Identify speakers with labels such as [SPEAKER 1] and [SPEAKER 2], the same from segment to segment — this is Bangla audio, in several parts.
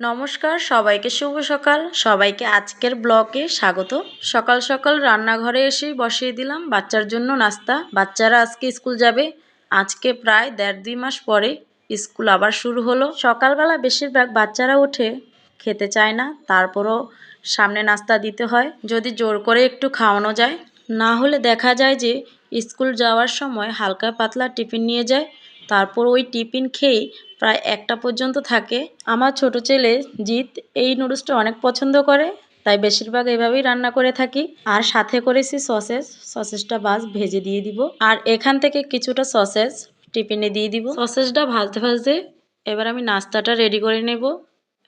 [SPEAKER 1] নমস্কার, সবাইকে শুভ সকাল। সবাইকে আজকের ব্লকে স্বাগত। সকাল সকাল রান্নাঘরে এসেই বসিয়ে দিলাম বাচ্চার জন্য নাস্তা। বাচ্চারা আজকে স্কুল যাবে। আজকে প্রায় দেড় দুই মাস পরে স্কুল আবার শুরু হলো। সকালবেলা বেশিরভাগ বাচ্চারা উঠে খেতে চায় না, তারপরও সামনে নাস্তা দিতে হয়। যদি জোর করে একটু খাওয়ানো যায়। না হলে দেখা যায় যে স্কুল যাওয়ার সময় হালকা পাতলা টিফিন নিয়ে যায়। তারপর ওই টিফিন খেয়েই প্রায় একটা পর্যন্ত থাকে। আমার ছোট ছেলে জিৎ এই নুডলসটা অনেক পছন্দ করে, তাই বেশিরভাগ এভাবেই রান্না করে থাকি। আর সাথে করেছি সসেস, সসেসটা বাস ভেজে দিয়ে দিব। আর এখান থেকে কিছুটা সসেস টিফিনে দিয়ে দিব। সসেসটা ভাজতে ভাজতে এবার আমি নাস্তাটা রেডি করে নেব।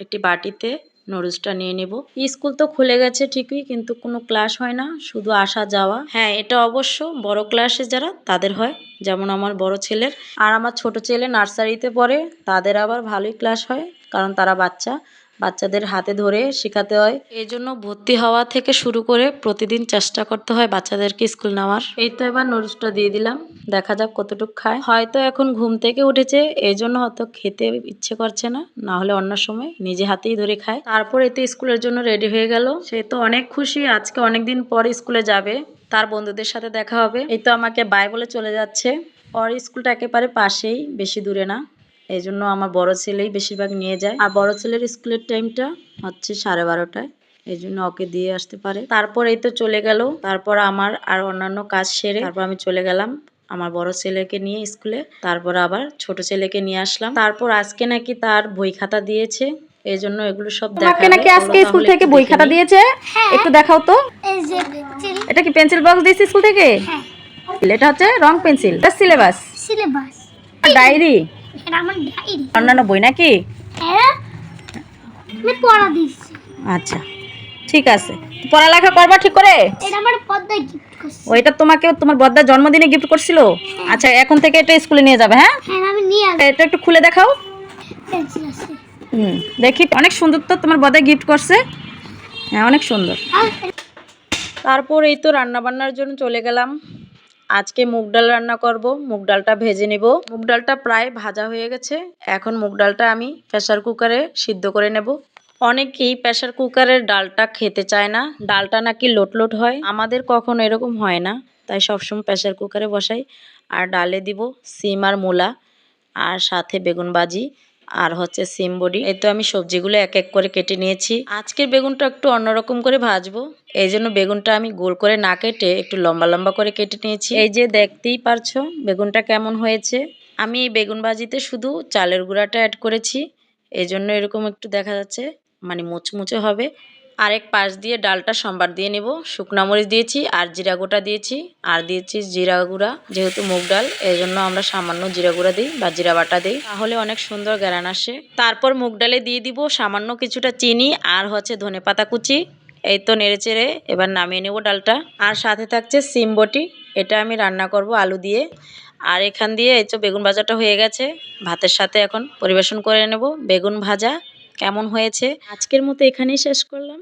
[SPEAKER 1] একটি বাটিতে। নুডলসটা নিয়ে নেব। স্কুল তো খুলে গেছে ঠিকই, কিন্তু কোনো ক্লাস হয় না, শুধু আসা যাওয়া। হ্যাঁ এটা অবশ্য বড় ক্লাসে যারা, তাদের হয়। যেমন আমার বড় ছেলের। আর আমার ছোট ছেলে নার্সারিতে পড়ে, তাদের আবার ভালোই ক্লাস হয়। কারণ তারা বাচ্চা। বাচ্চাদের হাতে ধরে শেখাতে হয়। এই জন্য ভর্তি হওয়া থেকে শুরু করে প্রতিদিন চেষ্টা করতে হয় বাচ্চাদেরকে স্কুল নেওয়ার। এই তো এবার নুডলসটা দিয়ে দিলাম। দেখা যাক কতটুকু খায়। হয়তো এখন ঘুম থেকে উঠেছে এই জন্য হয়তো খেতে ইচ্ছে করছে না। না হলে অন্য সময় নিজে হাতেই ধরে খায়। তারপর এতে স্কুলের জন্য রেডি হয়ে গেল। সে তো অনেক খুশি আজকে অনেক দিন পর স্কুলে যাবে। তার বন্ধুদের সাথে দেখা হবে। এই তো আমাকে বাই বলে চলে যাচ্ছে। ওর স্কুলটা একেবারে পাশেই বেশি দূরে না। এই জন্য আমার বড় ছেলেই বেশিরভাগ নিয়ে যায়। আর বড় ছেলের স্কুলের টাইমটা হচ্ছে সাড়ে বারোটায়। এই জন্য ওকে দিয়ে আসতে পারে। তারপর এই তো চলে গেল। তারপর আমার আর অন্যান্য কাজ সেরে তারপর আমি চলে গেলাম আমার বড় ছেলেকে নিয়ে স্কুলে তারপর আবার ছোট ছেলেকে নিয়ে আসলাম। তারপর আজকে নাকি তার বই খাতা দিয়েছে। এই জন্য এগুলো সব দেখাবে
[SPEAKER 2] নাকি আজকে স্কুল থেকে বই খাতা দিয়েছে? একটু দেখাও তো। এটা কি পেন্সিল বক্স দিয়েছে স্কুল থেকে?
[SPEAKER 3] হ্যাঁ।
[SPEAKER 2] এটা হচ্ছে রং পেন্সিল এটা সিলেবাস
[SPEAKER 3] সিলেবাস
[SPEAKER 2] ডায়েরি
[SPEAKER 3] এটা আমার ডায়েরি
[SPEAKER 2] অন্যান্য বই নাকি?
[SPEAKER 3] হ্যাঁ? আমি পড়া দিচ্ছি।
[SPEAKER 2] আচ্ছা ঠিক আছে। পড়ালেখা করবা ঠিক করে?
[SPEAKER 3] এটা আমার পদ্মায় গিফট করছি।
[SPEAKER 2] ওইটা তোমাকে তোমার বদ্দার জন্মদিনে গিফট করছিল? আচ্ছা এখন থেকে এটা স্কুলে নিয়ে যাবে হ্যাঁ?
[SPEAKER 3] হ্যাঁ আমি নিয়ে আসব।
[SPEAKER 2] এটা একটু খুলে দেখাও। হুম দেখি অনেক সুন্দর তো তোমার বদ্দায় গিফট করছে। হ্যাঁ অনেক সুন্দর।
[SPEAKER 1] তারপর এই তো রান্না বান্নার জন্য চলে গেলাম। আজকে মুগ ডাল রান্না করব। মুগ ডালটা ভেজে নেব। মুগ ডালটা প্রায় ভাজা হয়ে গেছে। এখন মুগ ডালটা আমি প্রেসার কুকারে সিদ্ধ করে নেব। অনেকেই প্রেসার কুকারের ডালটা খেতে চায় না। ডালটা নাকি লোট লোট হয়। আমাদের কখনো এরকম হয় না। তাই সবসময় প্রেসার কুকারে বসাই। আর ডালে দিব সিম আর মূলা। আর সাথে বেগুন ভাজি। আর হচ্ছে সিম বডি। এই তো আমি সবজিগুলো এক এক করে কেটে নিয়েছি। আজকের বেগুনটা একটু অন্যরকম করে ভাজবো। এই জন্য বেগুনটা আমি গোল করে না কেটে একটু লম্বা লম্বা করে কেটে নিয়েছি। এই যে দেখতেই পারছ বেগুনটা কেমন হয়েছে। আমি এই বেগুন ভাজিতে শুধু চালের গুঁড়াটা অ্যাড করেছি। এই জন্য এরকম একটু দেখা যাচ্ছে মানে মুচমুচে হবে। আরেক পাশ দিয়ে ডালটা সম্বার দিয়ে নেব। শুকনা মরিচ দিয়েছি আর জিরা গোটা দিয়েছি। আর দিয়েছি জিরা গুঁড়া, যেহেতু মুগ ডাল, এই জন্য আমরা সামান্য জিরা গুঁড়া দিই বা জিরা বাটা দিই। তাহলে অনেক সুন্দর গ্যারান আসে। তারপর মুগ ডালে দিয়ে দিব সামান্য কিছুটা চিনি আর হচ্ছে ধনে পাতা কুচি। এই তো নেড়ে চেড়ে এবার নামিয়ে নেব ডালটা। আর সাথে থাকছে সিম বটি, এটা আমি রান্না করব আলু দিয়ে। আর এখান দিয়ে এই তো বেগুন ভাজাটা হয়ে গেছে। ভাতের সাথে এখন পরিবেশন করে নেব। বেগুন ভাজা কেমন হয়েছে? আজকের মতো এখানেই শেষ করলাম।